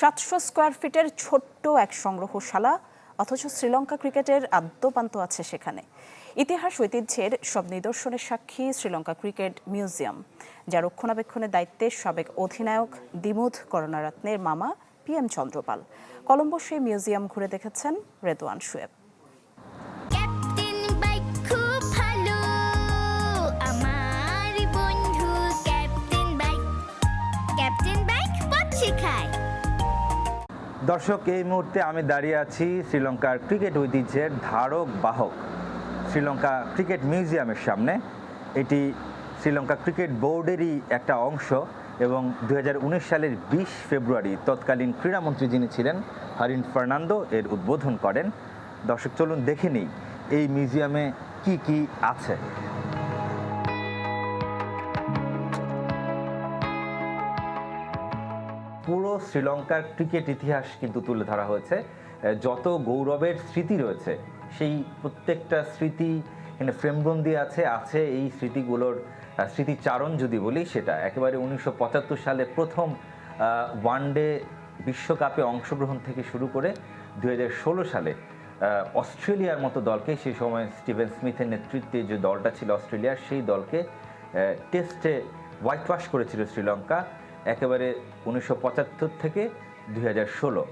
সাতশো স্কোয়ার ফিটের ছোট্ট এক সংগ্রহশালা, অথচ শ্রীলঙ্কা ক্রিকেটের আদ্যপান্ত আছে সেখানে। ইতিহাস, ঐতিহ্যের সব নিদর্শনের সাক্ষী শ্রীলঙ্কা ক্রিকেট মিউজিয়াম যা রক্ষণাবেক্ষণের দায়িত্বে সাবেক অধিনায়ক দিমুধ করুণারত্নের মামা পি এম চন্দ্রপাল। কলম্বো সেই মিউজিয়াম ঘুরে দেখেছেন রেদওয়ান শুয়েব। দর্শক, এই মুহূর্তে আমি দাঁড়িয়ে আছি শ্রীলঙ্কার ক্রিকেট ঐতিহ্যের ধারক বাহক, শ্রীলঙ্কা ক্রিকেট মিউজিয়ামের সামনে। এটি শ্রীলঙ্কা ক্রিকেট বোর্ডেরই একটা অংশ এবং দু হাজার উনিশ সালের বিশ ফেব্রুয়ারি তৎকালীন ক্রীড়ামন্ত্রী যিনি ছিলেন, হারিন ফার্নান্দো এর উদ্বোধন করেন। দর্শক, চলুন দেখে নিই এই মিউজিয়ামে কি কি আছে। পুরো শ্রীলঙ্কার ক্রিকেট ইতিহাস কিন্তু তুলে ধরা হয়েছে। যত গৌরবের স্মৃতি রয়েছে, সেই প্রত্যেকটা স্মৃতি এখানে ফ্রেমবন্দি আছে আছে এই স্মৃতিগুলোর স্মৃতিচারণ যদি বলি সেটা। একেবারে উনিশশো পঁচাত্তর সালে প্রথম ওয়ানডে বিশ্বকাপে অংশগ্রহণ থেকে শুরু করে দু হাজার ষোলো সালে অস্ট্রেলিয়ার মতো দলকে, সেই সময় স্টিভেন স্মিথের নেতৃত্বে যে দলটা ছিল অস্ট্রেলিয়ার, সেই দলকে টেস্টে হোয়াইট ওয়াশ করেছিল শ্রীলঙ্কা। একেবারে উনিশশো পঁচাত্তর থেকে দুই হাজার ষোলো।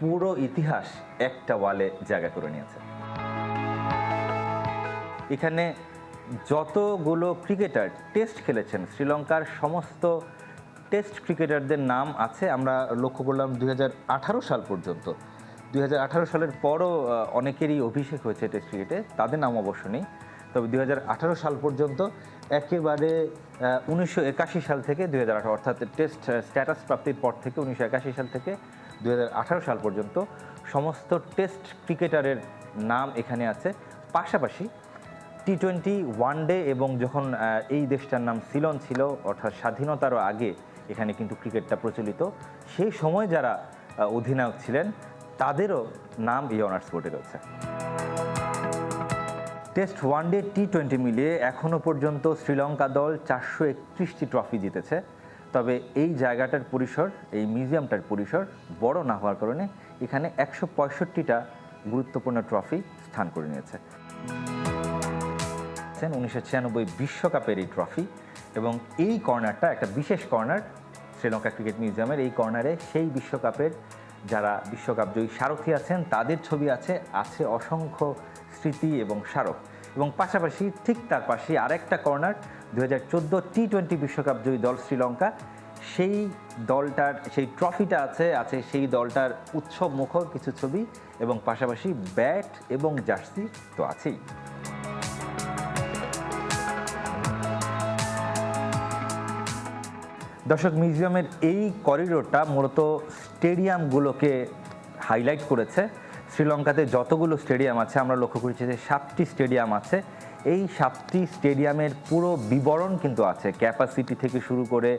পুরো ইতিহাস একটা ওয়ালে জায়গা করে নিয়েছে। এখানে যতগুলো ক্রিকেটার টেস্ট খেলেছেন, শ্রীলঙ্কার সমস্ত টেস্ট ক্রিকেটারদের নাম আছে, আমরা লক্ষ্য করলাম দুই হাজার আঠারো সাল পর্যন্ত। দুই হাজার আঠারো সালের পরও অনেকেরই অভিষেক হয়েছে টেস্ট ক্রিকেটে, তাদের নাম অবশ্য নেই। তবে দু হাজার আঠারো সাল পর্যন্ত একেবারে উনিশশো একাশি সাল থেকে দু হাজার আঠারো, অর্থাৎ টেস্ট স্ট্যাটাস প্রাপ্তির পর থেকে উনিশশো একাশি সাল থেকে দু হাজার আঠারো সাল পর্যন্ত সমস্ত টেস্ট ক্রিকেটারের নাম এখানে আছে। পাশাপাশি টি টোয়েন্টি ওয়ান ডে এবং যখন এই দেশটার নাম সিলন ছিল, অর্থাৎ স্বাধীনতারও আগে এখানে কিন্তু ক্রিকেটটা প্রচলিত, সেই সময় যারা অধিনায়ক ছিলেন, তাদেরও নাম এই অনার্স বোর্ডে রয়েছে। Test one day T twenty মিলিয়ে এখনও পর্যন্ত শ্রীলঙ্কা দল চারশো একত্রিশটি ট্রফি জিতেছে। তবে এই জায়গাটার পরিসর, এই মিউজিয়ামটার পরিসর বড় না হওয়ার কারণে এখানে একশো পঁয়ষট্টিটা গুরুত্বপূর্ণ ট্রফি স্থান করে নিয়েছে। উনিশশো ছিয়ানব্বই বিশ্বকাপের এই ট্রফি এবং এই কর্নারটা, একটা বিশেষ কর্নার, শ্রীলঙ্কা ক্রিকেট মিউজিয়ামের এই কর্নারে সেই বিশ্বকাপের যারা বিশ্বকাপ জয়ী সারথী আছেন, তাদের ছবি আছে আছে অসংখ্য স্মৃতি এবং স্মারক। এবং পাশাপাশি ঠিক তার পাশে আরেকটা কর্নার দু হাজার চোদ্দ টি টোয়েন্টি বিশ্বকাপ জয়ী দল শ্রীলঙ্কা। সেই দলটার, সেই ট্রফিটা আছে আছে সেই দলটার উৎসব মুখর কিছু ছবি এবং পাশাপাশি ব্যাট এবং জার্সি তো আছেই। দর্শক, মিউজিয়ামের এই করিডোরটা মূলত স্টেডিয়ামগুলোকে হাইলাইট করেছে। শ্রীলঙ্কাতে যতগুলো স্টেডিয়াম আছে, আমরা লক্ষ্য করেছি যে সাতটি স্টেডিয়াম আছে। এই সাতটি স্টেডিয়ামের পুরো বিবরণ কিন্তু আছে। ক্যাপাসিটি থেকে শুরু করে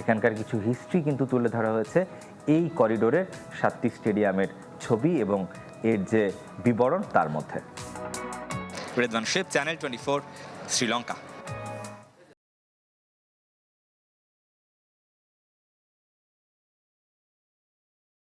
এখানকার কিছু হিস্ট্রি কিন্তু তুলে ধরা হয়েছে। এই করিডোরের সাতটি স্টেডিয়ামের ছবি এবং এর যে বিবরণ তার মধ্যে। Channel twenty Sri Lanka